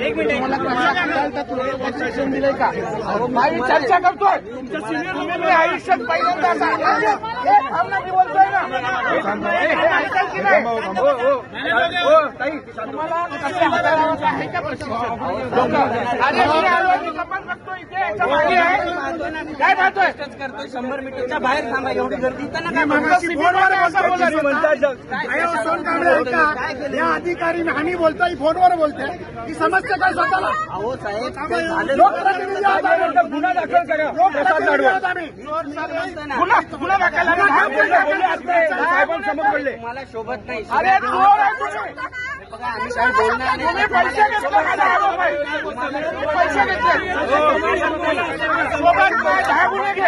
एक मिनिट दिलंय का मी चर्चा करतोय तुमच्या सिनियर आयुष्यात पहिल्यांदा बोलतोय ना तुम्हाला काय पाहतोय करतोय शंभर मीटरच्या बाहेर थांबा एवढी गर्दी. या अधिकारी हानी बोलतोय फोनवर बोलते ही समस्या काय स्वतःला? अहो साहेब. गुन्हा दाखल करा. गुन्हा दाखल तुम्हाला शोभत नाही. अरे